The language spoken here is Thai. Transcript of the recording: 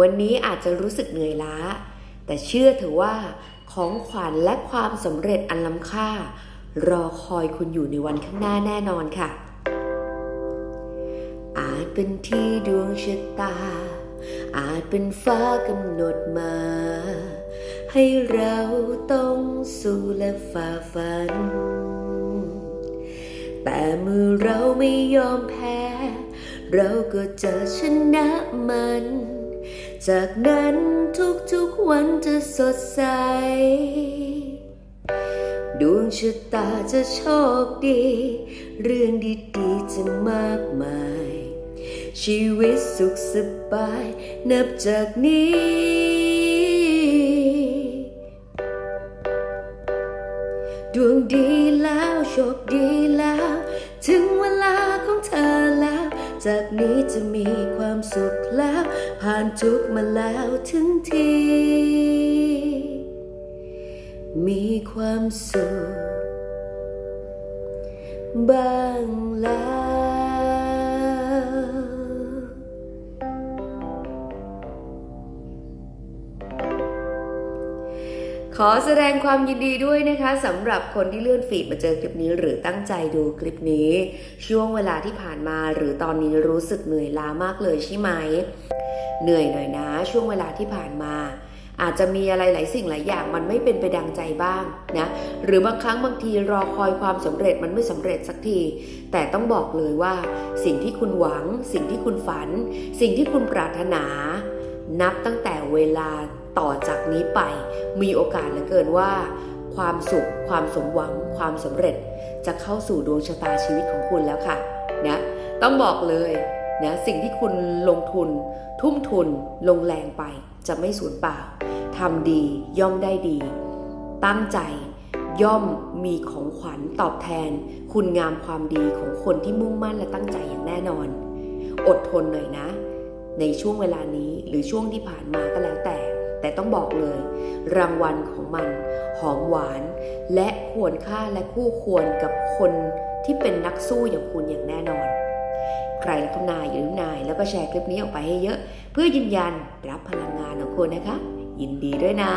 วันนี้อาจจะรู้สึกเหนื่อยล้า แต่เชื่อเถอะว่า ของขวัญและความสำเร็จอันล้ำค่า รอคอยคุณอยู่ในวันข้างหน้าแน่นอนค่ะ อาจเป็นที่ดวงชะตา อาจเป็นฟ้ากำหนดมา ให้เราต้องสู้และฝ่าฟัน แต่เมื่อเราไม่ยอมแพ้ เราก็จะชนะมัน จากนั้นทุกๆวันจะสดใส ดวงชะตาจะโชคดี เรื่องดีๆจะมากมาย ชีวิตสุขสบาย นับจากนี้ ดวงดีแล้วโชคดี จากนี้จะมีความสุขแล้ว ผ่านทุกมาแล้วถึงที มีความสุขบ้างแล้ว ขอแสดงความยินดีด้วยนะคะสำหรับคนที่เลื่อนฟีดมาเจอคลิปนี้ หรือตั้งใจดูคลิปนี้ ช่วงเวลาที่ผ่านมาหรือตอนนี้รู้สึกเหนื่อยล้ามากเลยใช่ไหม เหนื่อยหน่อยนะ ช่วงเวลาที่ผ่านมา อาจจะมีอะไรหลายสิ่งหลายอย่างมันไม่เป็นไปดังใจบ้างนะหรือบางครั้งบางทีรอคอยความสำเร็จมันไม่สำเร็จสักที แต่ต้องบอกเลยว่า สิ่งที่คุณหวัง สิ่งที่คุณฝัน สิ่งที่คุณปรารถนา นับตั้งแต่เวลาต่อจากนี้ไป มีโอกาสเหลือเกินว่า ความสุข ความสมหวัง ความสำเร็จ จะเข้าสู่ดวงชะตาชีวิตของคุณแล้วค่ะนะต้องบอกเลยนะสิ่งที่คุณลงทุน ทุ่มทุน ลงแรงไป จะไม่สูญเปล่าทำดีย่อมได้ดี ตั้งใจย่อมมีของขวัญตอบแทน คุณงามความดีของคนที่มุ่งมั่นและตั้งใจอย่างแน่นอน อดทนหน่อยนะ ในช่วงเวลานี้หรือช่วงที่ผ่านมาก็แล้วแต่ แต่ต้องบอกเลย รางวัลของมัน หอมหวาน และควรค่าและคู่ควรกับคนที่เป็นนักสู้อย่างคุณอย่างแน่นอน ใครรักนายอย่าลือนายแล้วก็แชร์คลิปนี้ออกไปให้เยอะ เพื่อยืนยันรับพลังงานของคุณนะคะ ยินดีด้วยนะ